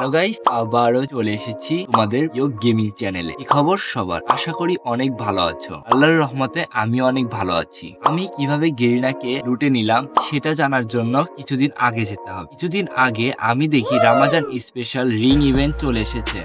Hello guys, আবারও চলে এসেছি তোমাদের যোগ গেমিং চ্যানেলে। খবর সবার। আশা করি অনেক ভালো আছো। আল্লাহর রহমতে আমি অনেক ভালো আছি। আমি কীভাবে গেরিনাকে লুটে নিলাম, সেটা জানার জন্য কিছুদিন আগে যেতে হবে। কিছুদিন আগে আমি দেখি রামাজান স্পেশাল রিং ইভেন্ট চলে এসেছে।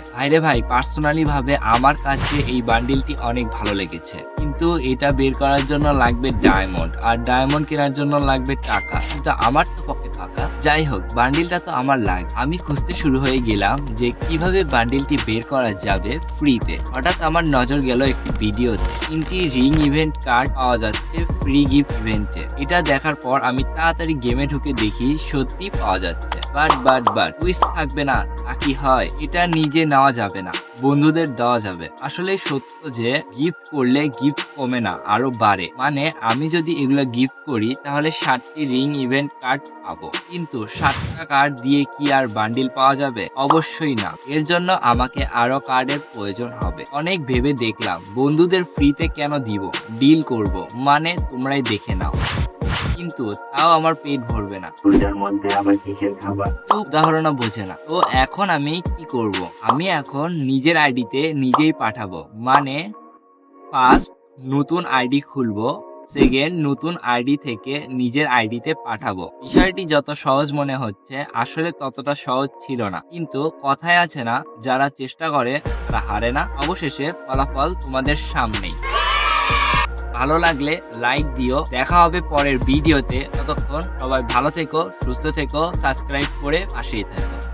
ভাই পার্সোনালি ভাবে আমার কাছে এই বান্ডিলটি অনেক ভালো লেগেছে। কিন্তু এটা বের করার জন্য লাগবে ডায়মন্ড আর ডায়মন্ড কেনার জন্য লাগবে টাকা। কিন্তু আমার তো ফাঁকা। যাই হোক বান্ডিলটা তো আমার লাগ। আমি খুঁজতে শুরু হয়ে গেলাম যে কীভাবে বান্ডিলটি বের করা যাবে ফ্রিতে হঠাৎ আমার নজর গেল একটি ভিডিওতে। তিনটি রিং ইভেন্ট কার্ড পাওয়া যাচ্ছে ফ্রি গিফট ইভেন্টে এটা দেখার পর আমি তাড়াতাড়ি গেমে ঢুকে দেখি সত্যি পাওয়া যাচ্ছে। বাট বাট বাট টুইস্ট থাকবে না। তা কি হয়? এটা নিজে নেওয়া যাবে না। বন্ধুদের দেওয়া যাবে। আসলে সত্য যে গিফট করলে গিফট কমে না, আরও বাড়ে। মানে আমি যদি এগুলো গিফট করি, তাহলে ষাটটি রিং ইভেন্ট কার্ড পাবো। কিন্তু ষাটটা কার্ড দিয়ে কি আর বান্ডিল পাওয়া যাবে? অবশ্যই না। এর জন্য আমাকে আরও কার্ডের প্রয়োজন হবে। অনেক ভেবে দেখলাম, বন্ধুদের ফ্রিতে কেন দিব? ডিল করব। মানে তোমরাই দেখে নাও। কিন্তু তাও আমার পেট ভরবে না। ওটার মধ্যে আবার কিসের খাবার তো উদাহরণ বোঝে না। তো এখন আমি কি করব? আমি এখন নিজের আইডিতে নিজেই পাঠাবো। মানে ফার্স্ট নতুন আইডি খুলবো সেকেন্ড নতুন আইডি থেকে নিজের আইডিতে পাঠাবো। বিষয়টি যত সহজ মনে হচ্ছে আসলে ততটা সহজ ছিল না। কিন্তু কথায় আছে না যারা চেষ্টা করে তারা হারে না। অবশেষে ফলাফল তোমাদের সামনেই। ভালো লাগলে লাইক দিও। দেখা হবে পরের ভিডিওতে ততক্ষণ সবাই ভালো থেকো, সুস্থ থেকো সাবস্ক্রাইব করে পাশেই থেকো।